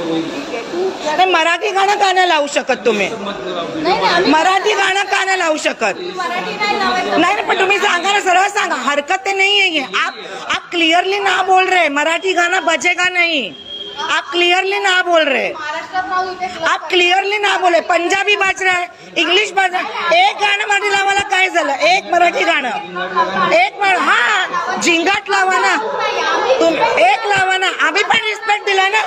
नाही मराठी गाणं का नाही लावू शकत तुम्ही? नाही नाही मराठी गाणं का नाही लावू शकत? नाही नहीं नहीं पर तुम्हें सांगा ना सरळ सांगा. हरकत नहीं है. ये आप आप क्लियरली ना बोल रहे. मराठी गाना बजेगा नहीं. आप क्लियरली ना बोल रहे. आप क्लिअरली ना बोले पंजाबी बाज रहा है. इंग्लिश बाज एक गाणं मराठी लावायला काय झालं? एक मराठी गाणं. एक हा झिंगाट लावा ना. एक लावा ना. आम्ही पण रिस्पेक्ट दिला ना.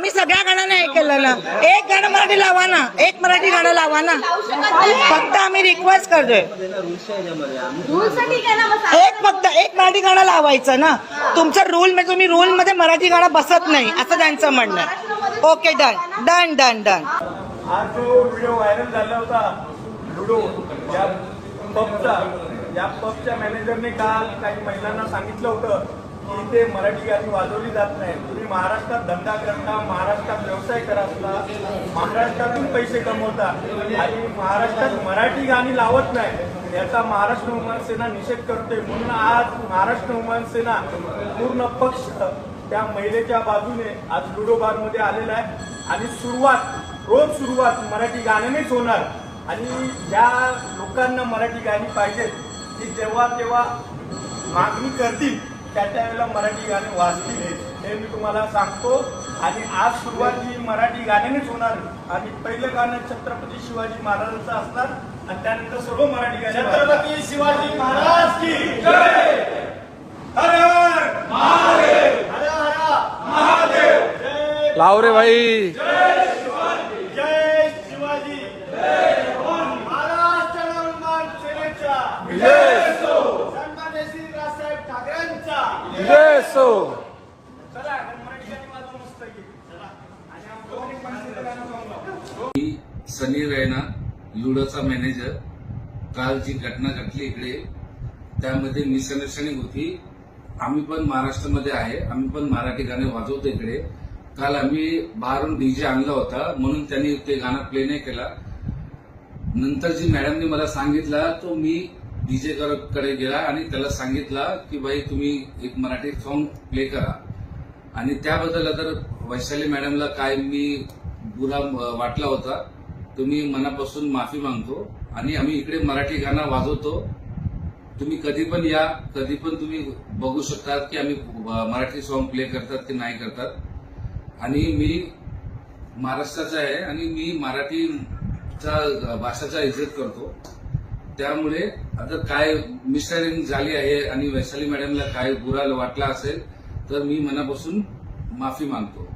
आम्ही सगळ्या गाण्यांना हे केलं ना. एक गाणं मराठी लावा ना. एक मराठी गाणं लावा ना. फक्त आम्ही रिक्वेस्ट करतोय. आहे एक फक्त एक मराठी गाणं लावायचं ना. तुमचं रूल म्हणजे तुम्ही रूल मध्ये मराठी गाणं बसत नाही असं त्यांचं म्हणणं आहे. Okay done done done done आज जो व्हिडिओ व्हायरल झाला होता लुडो या पबचा या पबच्या मॅनेजरने काल काही महिलांना सांगितलं होतं इथे मराठी गाणी वाजवली जात नाही. तुम्ही महाराष्ट्रात धंदा करता महाराष्ट्रात व्यवसाय करा सुद्धा महाराष्ट्रातून पैसे कमवता आणि महाराष्ट्रात मराठी गाणी लावत नाही याचा महाराष्ट्र हुमान सेना निषेध करतोय. म्हणून आज महाराष्ट्र हुमान सेना पूर्ण पक्ष त्या महिलेच्या बाजूने आज लुडो आलेला आहे. आणि सुरुवात रोज सुरुवात मराठी गाण्यानेच होणार. आणि ज्या लोकांना मराठी गाणी पाहिजेत ती जेव्हा तेव्हा मागणी करतील त्या त्यावेळेला मराठी गाणी वाजतील हे- हे मी तुम्हाला सांगतो. आणि आज सुरुवात ही मराठी गाण्यानेच होणार आणि पहिलं गाणं छत्रपती शिवाजी महाराजांचं असणार. आणि त्यानंतर सर्व मराठी गाणी छत्रपती शिवाजी महाराज की जय! हर हर महादेव! हर हर महादेव जय लाव रे भाई मी सनी रैना लुडोचा मॅनेजर. काल जी घटना घडली इकडे त्यामध्ये मिसअंडरस्टँडिंग होती. आम्ही पण महाराष्ट्रामध्ये आहे. आम्ही पण मराठी गाणे वाजवतो इकडे. काल आम्ही बाहेरून डीजे आणला होता. म्हणून त्यांनी ते गाणं प्ले नाही केला. नंतर जी मॅडमने मला सांगितला तो मी डीजे कडे गेला आणि त्याला सांगितला की भाई तुम्ही एक मराठी सॉन्ग प्ले करा. आणि त्याबद्दल तर वैशाली मॅडमला काय मी बुरा वाटला होता. तुम्ही मनापासून माफी मागतो आणि आम्ही इकडे मराठी गाणं वाजवतो. तुम्ही कधी पण या कधी पण तुम्ही बघू शकतात की आम्ही मराठी सॉन्ग प्ले करतात की नाही करतात. आणि मी महाराष्ट्राचा आहे आणि मी मराठीचा भाषाचा इज्जत करतो. त्यामुळे आता काय मिसअंडरस्टँडिंग झाली आहे आणि वैशाली मॅडमला काय बुरा वाटला असेल तर मी मनापासून माफी मागतो.